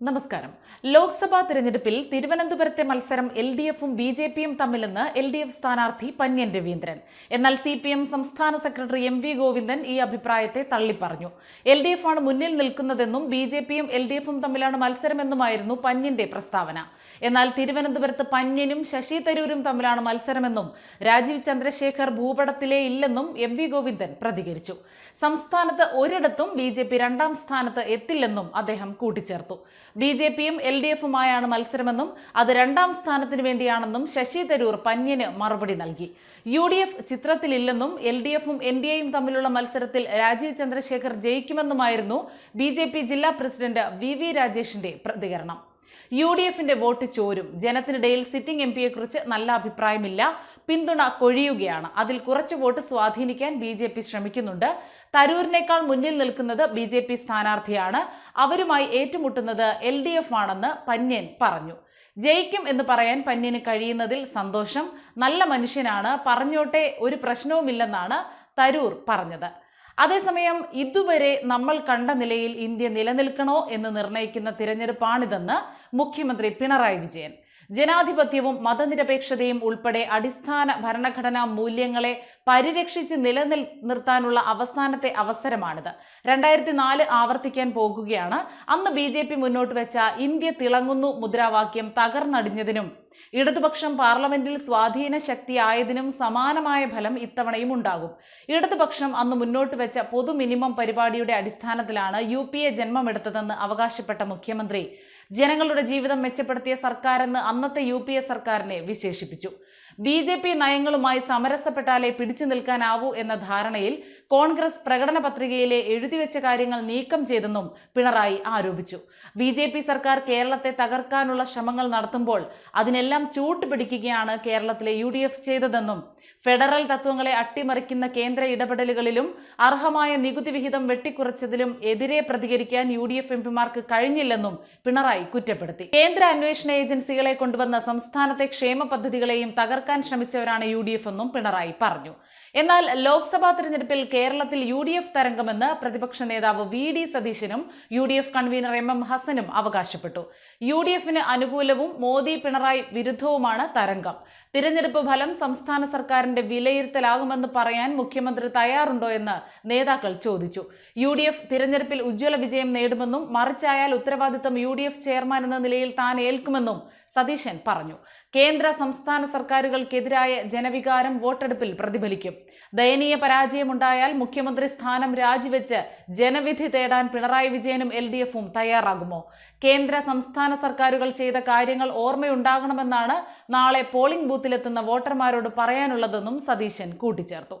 നമസ്കാരം. ലോക്സഭാ തിരഞ്ഞെടുപ്പിൽ തിരുവനന്തപുരത്തെ മത്സരം എൽ ഡി എഫും ബി ജെ പിയും തമ്മിലെന്ന് എൽ ഡി എഫ് സ്ഥാനാർത്ഥി പന്യൻ രവീന്ദ്രൻ. എന്നാൽ സി പി എം സംസ്ഥാന സെക്രട്ടറി എം വി ഗോവിന്ദൻ ഈ അഭിപ്രായത്തെ തള്ളിപ്പറഞ്ഞു. എൽ ഡി ആണ് മുന്നിൽ നിൽക്കുന്നതെന്നും ബി ജെ പിയും എൽ ഡി എഫും തമ്മിലാണ് മത്സരമെന്നുമായിരുന്നു പന്യന്റെ പ്രസ്താവന. എന്നാൽ തിരുവനന്തപുരത്ത് പന്യനും ശശി തരൂരും തമ്മിലാണ് മത്സരമെന്നും രാജീവ് ചന്ദ്രശേഖർ ഭൂപടത്തിലേ ഇല്ലെന്നും എം വി ഗോവിന്ദൻ പ്രതികരിച്ചു. സംസ്ഥാനത്ത് ഒരിടത്തും ബി ജെ പി രണ്ടാം സ്ഥാനത്ത് എത്തില്ലെന്നും അദ്ദേഹം കൂട്ടിച്ചേർത്തു. ബി ജെ പിയും എൽ ഡി എഫുമായാണ് മത്സരമെന്നും അത് രണ്ടാം സ്ഥാനത്തിന് വേണ്ടിയാണെന്നും ശശി തരൂർ പന്യന് മറുപടി നൽകി. യു ഡി എഫ് ചിത്രത്തിലില്ലെന്നും എൽ ഡി എഫും എൻ ഡി എയും തമ്മിലുള്ള മത്സരത്തിൽ രാജീവ് ചന്ദ്രശേഖർ ജയിക്കുമെന്നുമായിരുന്നു ബി ജെ പി ജില്ലാ പ്രസിഡന്റ് വി വി രാജേഷിന്റെ പ്രതികരണം. യു ഡി എഫിന്റെ വോട്ട് ചോരും. ജനത്തിനിടയിൽ സിറ്റിംഗ് എം പിയെ കുറിച്ച് നല്ല അഭിപ്രായമില്ല. പിന്തുണ കൊഴിയുകയാണ്. അതിൽ കുറച്ച് വോട്ട് സ്വാധീനിക്കാൻ ബി ജെ പി ശ്രമിക്കുന്നുണ്ട്. തരൂരിനേക്കാൾ മുന്നിൽ നിൽക്കുന്നത് ബി ജെ പി സ്ഥാനാർത്ഥിയാണ്. അവരുമായി ഏറ്റുമുട്ടുന്നത് എൽ ഡി എഫ് ആണെന്ന് പന്യൻ പറഞ്ഞു. ജയിക്കും എന്ന് പറയാൻ പന്യന് കഴിയുന്നതിൽ സന്തോഷം. നല്ല മനുഷ്യനാണ്. പറഞ്ഞോട്ടെ ഒരു പ്രശ്നവുമില്ലെന്നാണ് തരൂർ പറഞ്ഞത്. അതേസമയം ഇതുവരെ നമ്മൾ കണ്ട നിലയിൽ ഇന്ത്യ നിലനിൽക്കണോ എന്ന് നിർണയിക്കുന്ന തിരഞ്ഞെടുപ്പാണിതെന്ന് മുഖ്യമന്ത്രി പിണറായി വിജയൻ. ജനാധിപത്യവും മതനിരപേക്ഷതയും ഉൾപ്പെടെ അടിസ്ഥാന ഭരണഘടനാ മൂല്യങ്ങളെ പരിരക്ഷിച്ച് നിലനിൽ നിർത്താനുള്ള അവസാനത്തെ അവസരമാണിത്. രണ്ടായിരത്തി നാല് ആവർത്തിക്കാൻ പോകുകയാണ്. അന്ന് ബി മുന്നോട്ട് വെച്ച ഇന്ത്യ തിളങ്ങുന്നു മുദ്രാവാക്യം തകർന്നടിഞ്ഞതിനും ഇടതുപക്ഷം പാർലമെന്റിൽ സ്വാധീന ശക്തിയായതിനും സമാനമായ ഫലം ഇത്തവണയും ഉണ്ടാകും. ഇടതുപക്ഷം അന്ന് മുന്നോട്ട് വെച്ച പൊതു മിനിമം പരിപാടിയുടെ അടിസ്ഥാനത്തിലാണ് യു പി എ ജന്മമെടുത്തതെന്ന് അവകാശപ്പെട്ട മുഖ്യമന്ത്രി. ജനങ്ങളുടെ ജീവിതം മെച്ചപ്പെടുത്തിയ സർക്കാരെന്ന് അന്നത്തെ യു പി എ സർക്കാരിനെ വിശേഷിപ്പിച്ചു. ബി ജെ പി നയങ്ങളുമായി സമരസപ്പെട്ടാലേ പിടിച്ചു നിൽക്കാനാവൂ എന്ന ധാരണയിൽ കോൺഗ്രസ് പ്രകടന പത്രികയിലെ എഴുതിവെച്ച കാര്യങ്ങൾ നീക്കം ചെയ്തെന്നും പിണറായി ആരോപിച്ചു. ബി ജെ പി സർക്കാർ കേരളത്തെ തകർക്കാനുള്ള ശ്രമങ്ങൾ നടത്തുമ്പോൾ അതിനെല്ലാം ചൂട്ടുപിടിക്കുകയാണ് കേരളത്തിലെ യു ഡി എഫ് ചെയ്തതെന്നും ഫെഡറൽ തത്വങ്ങളെ അട്ടിമറിക്കുന്ന കേന്ദ്ര ഇടപെടലുകളിലും അർഹമായ നികുതി വിഹിതം വെട്ടിക്കുറച്ചതിലും എതിരെ പ്രതികരിക്കാൻ യു ഡി എഫ് എംപിമാർക്ക് കഴിഞ്ഞില്ലെന്നും പിണറായി കുറ്റപ്പെടുത്തി. കേന്ദ്ര അന്വേഷണ ഏജൻസികളെ കൊണ്ടുവന്ന സംസ്ഥാനത്തെ ക്ഷേമ പദ്ധതികളെയും തകർക്കാൻ ശ്രമിച്ചവരാണ് യു ഡി എഫ് എന്നും പിണറായി പറഞ്ഞു. എന്നാൽ ലോക്സഭാ തെരഞ്ഞെടുപ്പിൽ കേരളത്തിൽ യു ഡി എഫ് തരംഗമെന്ന് പ്രതിപക്ഷ നേതാവ് വി ഡി സതീശനും U D F convener M M ഹസനും അവകാശപ്പെട്ടു. യു ഡി എഫിന് അനുകൂലവും മോദി പിണറായി വിരുദ്ധവുമാണ് തരംഗം. തിരഞ്ഞെടുപ്പ് ഫലം സംസ്ഥാന സർക്കാരിന്റെ വിലയിരുത്തലാകുമെന്ന് പറയാൻ മുഖ്യമന്ത്രി തയ്യാറുണ്ടോ എന്ന് നേതാക്കൾ ചോദിച്ചു. യു ഡി എഫ് തിരഞ്ഞെടുപ്പിൽ ഉജ്ജ്വല വിജയം നേടുമെന്നും മറിച്ചായാൽ ഉത്തരവാദിത്തം യു ഡി എഫ് ചെയർമാൻ എന്ന നിലയിൽ താൻ ഏൽക്കുമെന്നും സതീശൻ പറഞ്ഞു. കേന്ദ്ര സംസ്ഥാന സർക്കാരുകൾക്കെതിരായ ജനവികാരം വോട്ടെടുപ്പിൽ പ്രതിഫലിക്കും. ദയനീയ പരാജയമുണ്ടായാൽ മുഖ്യമന്ത്രി സ്ഥാനം രാജിവെച്ച് ജനവിധി തേടാൻ പിണറായി വിജയനും എൽ ഡി എഫും തയ്യാറാകുമോ? കേന്ദ്ര സംസ്ഥാന സർക്കാരുകൾ ചെയ്ത കാര്യങ്ങൾ ഓർമ്മയുണ്ടാകണമെന്നാണ് നാളെ പോളിംഗ് ബൂത്തിലെത്തുന്ന വോട്ടർമാരോട് പറയാനുള്ളതെന്നും സതീശൻ കൂട്ടിച്ചേർത്തു.